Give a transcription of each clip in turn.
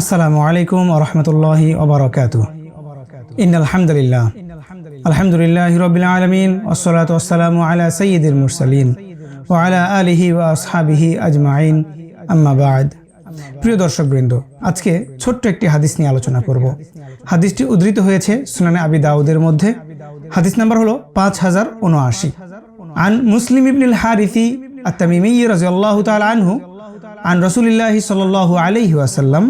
আসসালামু আলাইকুম রহমতুল্লাহি অবরাকাত ইন আলহামদুলিল্লাহ আলহামদুলিল্লাহ হিরবিল আলমিন ওসলাত ওসালাম আলা সঈদুল মুরসালিন ও আলা আলিহি ও আসহাবিহি আজমাইন। আম্মাবাদ প্রিয় দর্শকবৃন্দ, আজকে ছোট্ট একটি হাদিস নিয়ে আলোচনা করব। হাদিসটি উদ্ধৃত হয়েছে সুনানে আবি দাউদের মধ্যে। হাদিস নাম্বার হলো পাঁচ হাজার উনআশি আন মুসলিম ইবনুল হারিফি আত্তামিমি রাজিয়াল্লাহু তাআলা আনহু, আন রাসূলিল্লাহি সাল্লাল্লাহু আলাইহি আসাল্লাম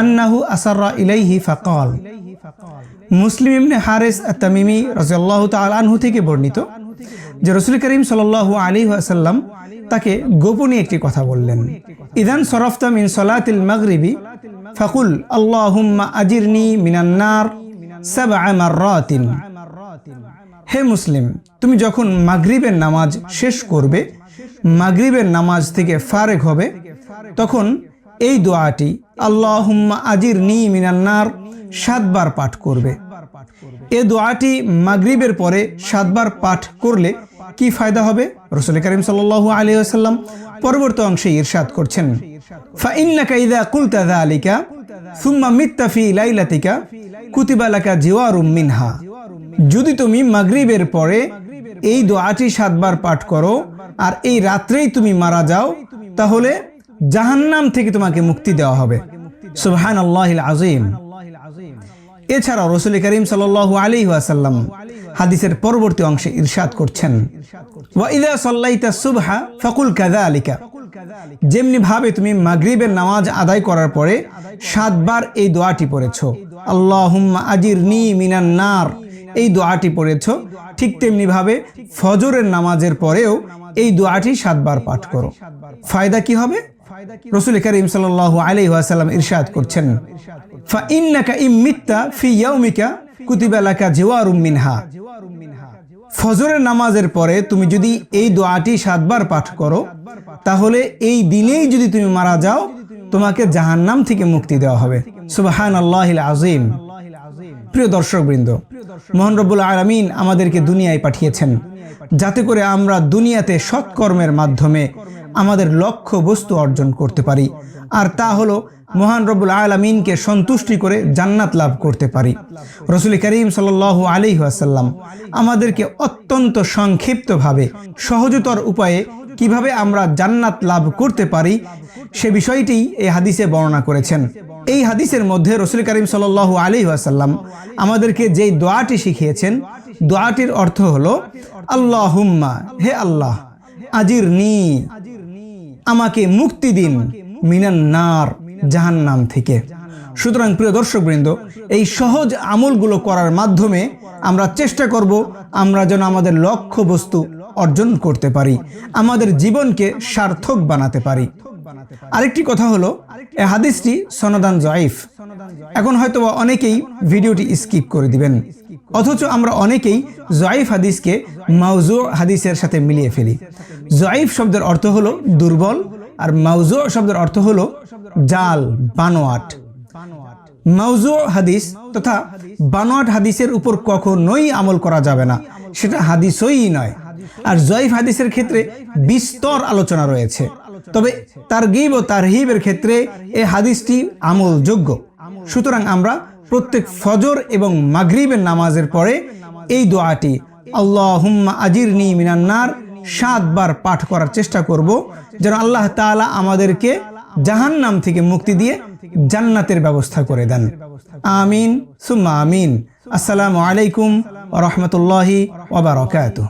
আন্নাহু আসাররা ইলাইহি ফাকল। মুসলিম ইমনে হারেস তামিমি রাজিয়াল্লাহু তাআলা আনহু থেকে বর্ণিত যে রসুল করিম সাল্লাল্লাহু আলাইহি ওয়াসাল্লাম তাকে গোপনে একটি কথা বললেন। ইদান সরফতাম ইন সলাতিল মাগরিবি ফাকুল আল্লাহুম্মা আজিরনি মিনান নার সাবআ মাররাতিন। হে মুসলিম, তুমি যখন মাগরিবের নামাজ শেষ করবে, মাগরিবের নামাজ থেকে ফারেক হবে, তখন এই দোয়াটি আল্লাহুম্মা আজির নি মিনান্নার সাতবার পাঠ করবে। এ দোয়াটি মাগরিবের পরে সাতবার পাঠ করলে কি ফায়দা হবে? রসুল করিম সাল্লু আলী আসাল্লাম পরবর্তী অংশে ইরশাদ করছেন। আলিকা সুম্মা মিত্তাফি কুতিবালাকা যদি তুমি মাগরিবের পরে এই দোয়াটি সাতবার পাঠ করো আর এই রাত্রেই তুমি মারা যাও, তাহলে জাহান্নাম থেকে তোমাকে মুক্তি দেওয়া হবে। সুবহান আল্লাহ আজিম এছাড়াও রসুল করিম সাল আলী ওয়াসাল্লাম হাদিসের পরবর্তী অংশে ইরশাদ করছেন। যেমনি ভাবে তুমি মাগরিবের নামাজ আদায় করার পরে সাতবার এই দোয়াটি পড়েছ। আল্লাহুম্মা আজির নি মিনান্নার নার। এই দোয়াটি পড়েছ ঠিক তেমনি ভাবে ফজরের নামাজের পরেও এই দোয়াটি সাতবার পাঠ করো। ফায়দা কি হবে? রসুল করিম সাল আলি ওয়াসাল্লাম ইরশাদ করছেন। ফা ইন্নাকা ইমিত্তা ফি ইয়াউমিকা কুতিবালাকা জিওয়ারুম মিনহা। ফজরের নামাজের পরে তুমি যদি এই দোয়াটি সাতবার পাঠ করো তাহলে এই দিনেই যদি তুমি মারা যাও তোমাকে জাহান্নাম থেকে মুক্তি দেওয়া হবে। সুবাহান আল্লাহ আজিম প্রিয় দর্শকবৃন্দ মোহন রব্বুল আলমিন আমাদেরকে দুনিয়ায় পাঠিয়েছেন। যাতে করে আমরা দুনিয়াতে সৎকর্মের মাধ্যমে আমাদের লক্ষ্য বস্তু অর্জন করতে পারি। আর তা হলো মহান রব্বুল আলমিনকে সন্তুষ্টি করে জান্নাত লাভ করতে পারি। রসুল করিম সাল আলি আসাল্লাম আমাদেরকে অত্যন্ত সংক্ষিপ্তভাবে সহজতর উপায়ে কীভাবে আমরা জান্নাত লাভ করতে পারি সে বিষয়টি এই হাদিসে বর্ণনা করেছেন। এই হাদিসের মধ্যে রসুল করিম সাল আলী আসাল্লাম আমাদেরকে যেই দোয়াটি শিখিয়েছেন, দোয়াটির অর্থ হলো আল্লাহ হুম্মা হে আল্লাহ আজির নি আমাকে মুক্তি দিন মিনান নার, জাহান্নাম থেকে। সুতরাং প্রিয় দর্শকবৃন্দ, এই সহজ আমলগুলো করার মাধ্যমে আমরা চেষ্টা করব, আমরা যেন আমাদের লক্ষ্য বস্তু অর্জন করতে পারি, আমাদের জীবনকে সার্থক বানাতে পারি। আরেকটি কথা হলো, এ হাদিসটি সনদান জয়ীফ। এখন হয়তো অনেকেই ভিডিওটি স্কিপ করে দিবেন, অথচ আমরা অনেকেই জয়ীফ হাদিসকে মাউজু হাদিসের সাথে মিলিয়ে ফেলি। জয়ীফ শব্দের অর্থ হলো দুর্বল, আর মাউজু শব্দের অর্থ হলো জাল, বানোয়াট। মাউজু হাদিস তথা বানোয়াট হাদিসের উপর কখনোই আমল করা যাবে না, সেটা হাদিসই নয়। আর জয়ীফ হাদিসের ক্ষেত্রে বিস্তর আলোচনা রয়েছে। তবে তার গিব ও তার হিবের ক্ষেত্রে এই হাদিসটি আমলযোগ্য। সুতরাং আমরা প্রত্যেক ফজর এবং মাগরিবের নামাজের পরে এই দোয়াটি আল্লাহ হুম্মা আজির নি মিনান্নার সাতবার পাঠ করার চেষ্টা করব, যেন আল্লাহ তালা আমাদেরকে জাহান নাম থেকে মুক্তি দিয়ে জান্নাতের ব্যবস্থা করে দেন। আমিন, সুম্মা আমিন। আসসালামু আলাইকুম রহমতুল্লাহি ওবরাকাতুহ